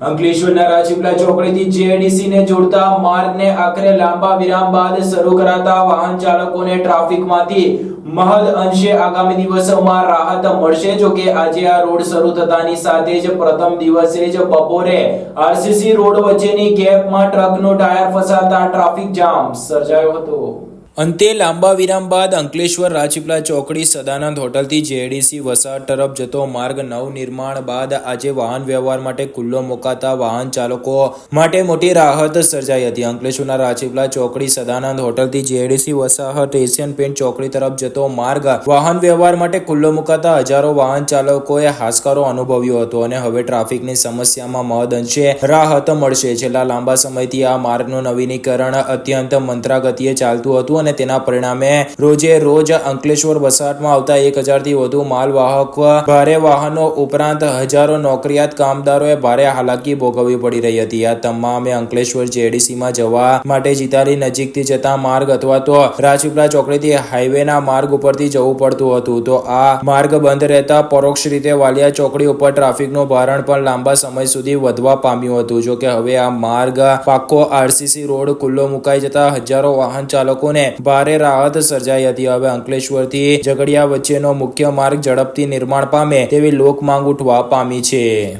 અંકલેશ્વરના રાજપીપળા ચોકડીથી જેડીસી ને જોડતા માર્ગને આખરે લાંબા વિરામ બાદ શરૂ કરાતા વાહન ચાલકોને ટ્રાફિકમાંથી મહદ અંશે આગામી દિવસોમાં રાહત મળશે. જો કે આજે આ રોડ શરૂ થતાની સાથે જ પ્રથમ દિવસે જ બપોરે આરસીસી રોડ વચ્ચેની ગેપમાં ટ્રકનું ટાયર ફસાતા ટ્રાફિક જામ સર્જાયો હતો. અંતે લાંબા વિરામ બાદ અંકલેશ્વર રાજપીપલા ચોકડી સદાનંદ હોટલથી જેડીસી વસાહત તરફ જતો માર્ગ નવનિર્માણ બાદ આજે વાહન વ્યવહાર માટે ખુલ્લો મુકાતા વાહન ચાલકો માટે મોટી રાહત સર્જાઈ હતી. અંકલેશ્વરના રાજપીપલા ચોકડી સદાનંદ હોટલથી જેડીસી વસાહત એશિયન પેન્ટ ચોકડી તરફ જતો માર્ગ વાહન વ્યવહાર માટે ખુલ્લો મુકાતા હજારો વાહન ચાલકોએ હાશકારો અનુભવ્યો હતો અને હવે ટ્રાફિકની સમસ્યામાં મહદ અંશે રાહત મળશે. છેલ્લા લાંબા સમયથી આ માર્ગનું નવીનીકરણ અત્યંત મંત્રાગતિએ ચાલતું હતું અને તેના પરિણામે રોજે રોજ અંકલેશ્વર વસાહતમાં આવતા એક હજારથી વધુ માલવાહક ભારે વાહનો ઉપરાંત હજારો નોકરિયાત કામદારોએ ભારે હાલાકી ભોગવવી પડી રહી હતી. આ તમામે અંકલેશ્વર જેડીસીમાં જવા માટે જીતાલી નજીકથી જતા માર્ગ અથવા તો રાજપીપળા ચોકડીથી હાઈવેના માર્ગ ઉપરથી જવું પડતું હતું. તો આ માર્ગ બંધ રહેતા પરોક્ષ રીતે વાલિયા ચોકડી ઉપર ટ્રાફિકનું ભારણ પણ લાંબા સમય સુધી વધવા પામ્યું હતું. જોકે હવે આ માર્ગ પાકો આરસીસી રોડ ખુલ્લો મુકાઈ જતા હજારો વાહન ચાલકોને ભારે રાહત સર્જાઈ હતી. હવે અંકલેશ્વરથી ઝઘડિયા વચ્ચેનો મુખ્ય માર્ગ ઝડપથી નિર્માણ પામે તેવી લોક માંગ ઉઠવા પામી છે.